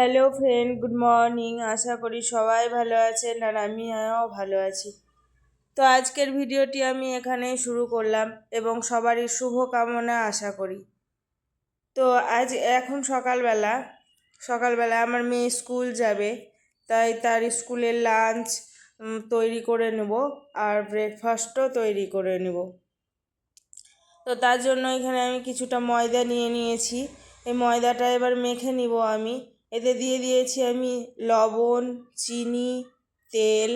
Hello friend good morning আশা করি সবাই ভালো আছেন আর আমিও ভালো আছি। তো আজকের ভিডিওটি আমি এখানেই শুরু করলাম এবং সবারই শুভ কামনা আশা করি। তো আজ এখন সকালবেলা সকালবেলা আমার মেয়ে স্কুল যাবে, তাই তার স্কুলের লাঞ্চ তৈরি করে নেব আর ব্রেকফাস্টও তৈরি করে নেব। তো তার জন্য এখানে আমি কিছুটা ময়দা নিয়ে নিয়েছি। এই ময়দাটা এবার মেখে নিব আমি। এতে দিয়ে দিয়েছি আমি লবণ, চিনি, তেল,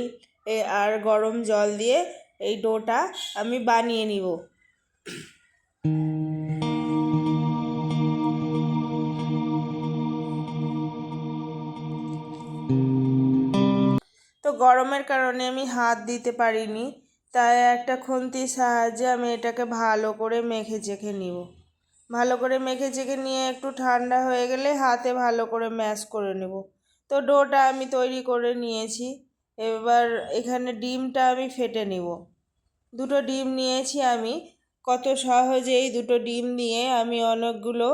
এ, আর গরম জল দিয়ে এই ডোটা আমি বানিয়ে নিব। তো গরমের কারণে আমি হাত দিতে পারিনি, তাই একটা খুন্তির সাহায্যে আমি এটাকে ভালো করে মেখে চেখে নিব। ভালো করে মেখে চেখে নিয়ে একটু ঠান্ডা হয়ে গেলে হাতে ভালো করে ম্যাশ করে নেব। তো ডোটা আমি তৈরি করে নিয়েছি। এবার এখানে ডিমটা আমি ফেটে নেব। দুটো ডিম নিয়েছি আমি। কত সহজেই দুটো ডিম দিয়ে আমি অনেকগুলো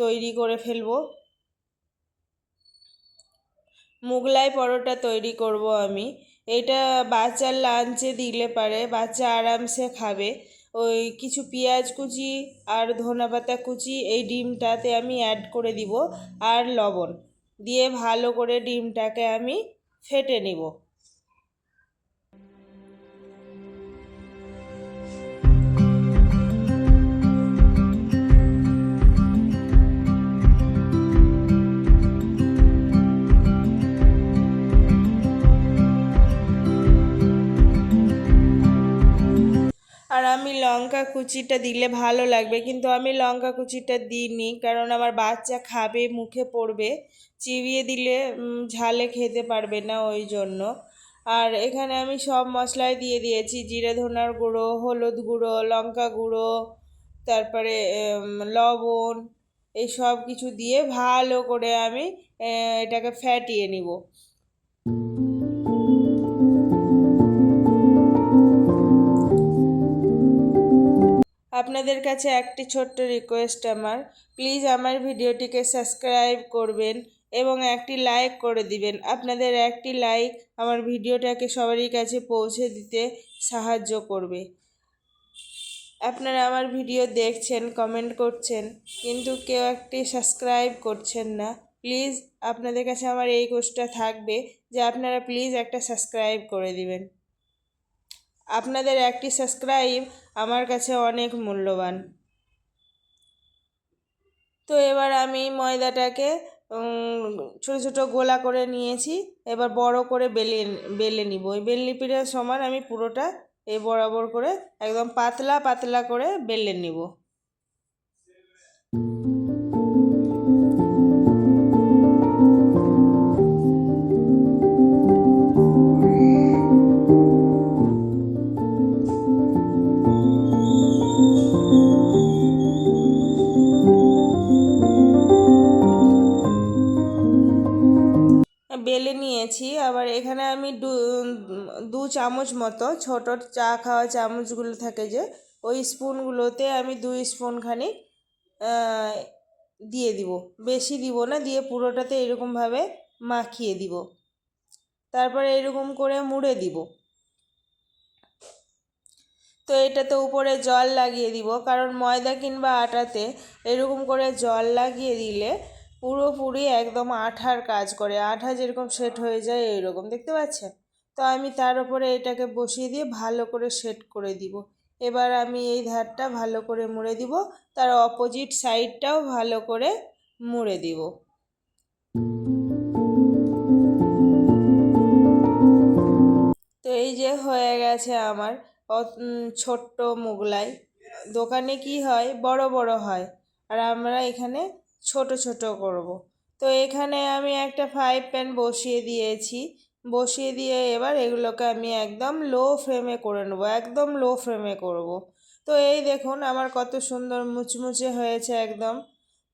তৈরি করে ফেলব। মুগলাই পরোটা তৈরি করব আমি। এটা বাচ্চার লাঞ্চে দিলে পারে, বাচ্চা আরামসে খাবে। ওই কিছু পেঁয়াজ কুচি আর ধনেপাতা কুচি, এই ডিমটাতে আমি অ্যাড করে দিব, আর লবণ। দিয়ে ভালো করে ডিমটাকে আমি ফেটে নিব। আর আমি লঙ্কা কুচিটা দিলে ভালো লাগবে। কিন্তু আমি লঙ্কা কুচিটা দিইনি, কারণ আমার বাচ্চা খাবে, মুখে পড়বে, চিবিয়ে দিলে ঝালে খেতে পারবে না ওই জন্য। আর এখানে আমি সব মশলাই দিয়ে দিয়েছি, জিরে ধনার গুঁড়ো, হলুদ গুঁড়ো, লঙ্কা গুঁড়ো, তারপরে লবণ, এই সব কিছু দিয়ে ভালো করে আমি এটাকে ফ্যাটিয়ে নিব। আপনাদের কাছে একটি ছোট্ট রিকোয়েস্ট আমার। প্লিজ আমার ভিডিওটিকে সাবস্ক্রাইব করবেন এবং একটি লাইক করে দিবেন। আপনাদের একটি লাইক আমার ভিডিওটাকে সবারই কাছে পৌঁছে দিতে সাহায্য করবে। আপনারা আমার ভিডিও দেখছেন কমেন্ট করছেন, কিন্তু কেউ একটি সাবস্ক্রাইব করছেন না। প্লিজ আপনাদের কাছে আমার এই কোর্সটা থাকবে যে আপনারা প্লিজ একটা সাবস্ক্রাইব করে দিবেন। আপনাদের একটি সাবস্ক্রাইব আমার কাছে অনেক মূল্যবান। তো এবার আমি ময়দাটাকে ছোটো ছোটো গোলা করে নিয়েছি। এবার বড় করে বেলে বেলে নিব। ওই বেলনি পিঠের সমান আমি পুরোটা এই বরাবর করে একদম পাতলা পাতলা করে বেলে নিব। চামচ মতো, ছোট চা খাওয়া চামচগুলো থাকে যে, ওই স্পুনগুলোতে আমি দুই স্পুনখানি দিয়ে দিব। বেশি দিব না, দিয়ে পুরোটাতে এরকমভাবে মাখিয়ে দিব। তারপরে এরকম করে মুড়ে দিব। তো এটাতে উপরে জল লাগিয়ে দিব, কারণ ময়দা কিংবা আটাতে এরকম করে জল লাগিয়ে দিলে পুরোপুরি একদম আঠার কাজ করে। আঠা যেরকম সেট হয়ে যায় এইরকম দেখতে পাচ্ছেন? তো আমি তার উপরে এটাকে বসিয়ে দিয়ে ভালো করে সেট করে দিব। এবার আমি এই ধারটা ভালো করে মুড়ে দিব, তার অপোজিট সাইডটাও ভালো করে মুড়ে দিব। তো এই যে হয়ে গেছে আমার ছোট্ট মোগলাই। দোকানে কি হয়? বড় বড় হয়। আর আমরা এখানে ছোট ছোট করব। তো এখানে আমি একটা ফ্রাই প্যান বসিয়ে দিয়েছি। বসিয়ে দিয়ে এবার এগুলোকে আমি একদম লো ফ্লেমে করে নেব, একদম লো ফ্লেমে করব। তো এই দেখুন আমার কত সুন্দর মুচমুচে হয়েছে একদম।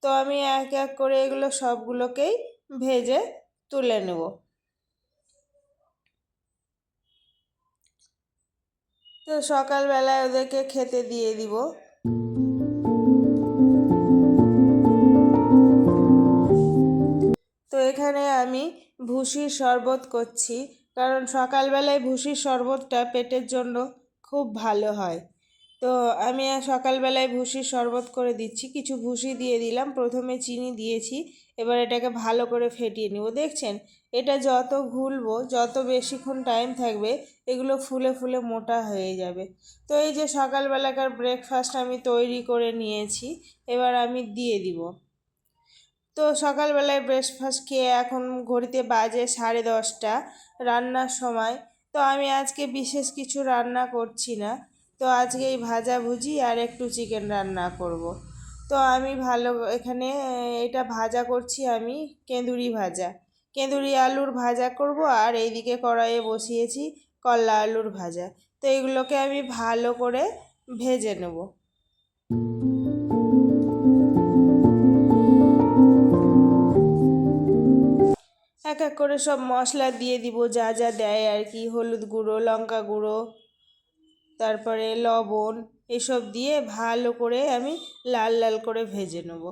তো আমি এক এক করে এগুলো সবগুলোকেই ভেজে তুলে নেব। তো সকালবেলায় ওদেরকে খেতে দিয়ে দিব। তো এখানে আমি ভুসির শরবত করছি, কারণ সকালবেলায় ভুসির শরবতটা পেটের জন্য খুব ভালো হয়। তো আমি সকালবেলায় ভুসির শরবত করে দিচ্ছি, কিছু ভুসি দিয়ে দিলাম, প্রথমে চিনি দিয়েছি, এবার এটাকে ভালো করে ফেটিয়ে নিব। দেখছেন? এটা যত ঘুলবো, যত বেশিক্ষণ টাইম থাকবে, এগুলো ফুলে ফুলে মোটা হয়ে যাবে। তো এই যে সকালবেলাকার ব্রেকফাস্ট আমি তৈরি করে নিয়েছি, এবার আমি দিয়ে দিব। তো সকালবেলায় ব্রেকফাস্ট খেয়ে এখন ঘড়িতে বাজে সাড়ে দশটা, রান্নার সময়। তো আমি আজকে বিশেষ কিছু রান্না করছি না। তো আজকে এই ভাজা ভুজি আর একটু চিকেন রান্না করব। তো আমি ভালো এখানে এটা ভাজা করছি আমি, কেঁদুরি ভাজা। কেঁদুরি আলুর ভাজা করব আর এইদিকে কড়াইয়ে বসিয়েছি কল্লা আলুর ভাজা। তো এগুলোকে আমি ভালো করে ভেজে নেব। এক এক করে সব মশলা দিয়ে দিব, যা যা দেয় আর কি। হলুদ গুঁড়ো, লঙ্কা গুঁড়ো, তারপরে লবণ, এসব দিয়ে ভালো করে আমি লাল লাল করে ভেজে নেব।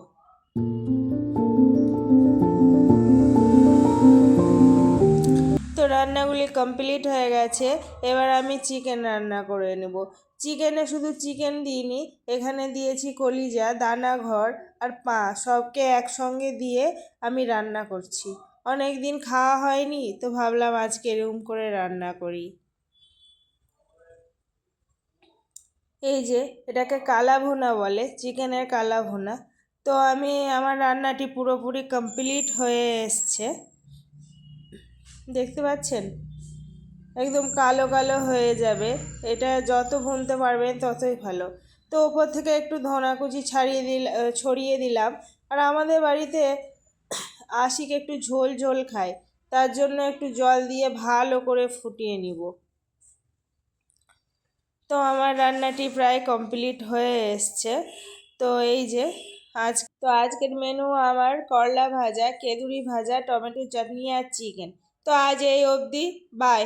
তো রান্নাগুলি কমপ্লিট হয়ে গেছে, এবার আমি চিকেন রান্না করে নেব। চিকেনে শুধু চিকেন দিইনি, এখানে দিয়েছি কলিজা, দানা ঘর আর পা, সবকে একসঙ্গে দিয়ে আমি রান্না করছি। অনেক দিন খাওয়া হয়নি, তো ভাবলাম আজকে এরকম করে রান্না করি। এই যে, এটাকে কালা ভুনা বলে, চিকেনের কালা ভুনা। তো আমি আমার রান্নাটি পুরোপুরি কমপ্লিট হয়ে এসছে। দেখতে পাচ্ছেন? একদম কালো কালো হয়ে যাবে। এটা যত ভুনতে পারবেন ততই ভালো। তো ওপর থেকে একটু ধনাকুচি ছাড়িয়ে দিল, ছড়িয়ে দিলাম। আর আমাদের বাড়িতে আশিক একটু ঝোল ঝোল খায়, তার জন্য একটু জল দিয়ে ভালো করে ফুটিয়ে নিব। তো আমার রান্নাটি প্রায় কমপ্লিট হয়ে এসছে। তো এই যে, আজ, তো আজকের মেনু আমার করলা ভাজা, কেঁদুরি ভাজা, টমেটো চাটনি আর চিকেন তো আজ এই অবধি বাই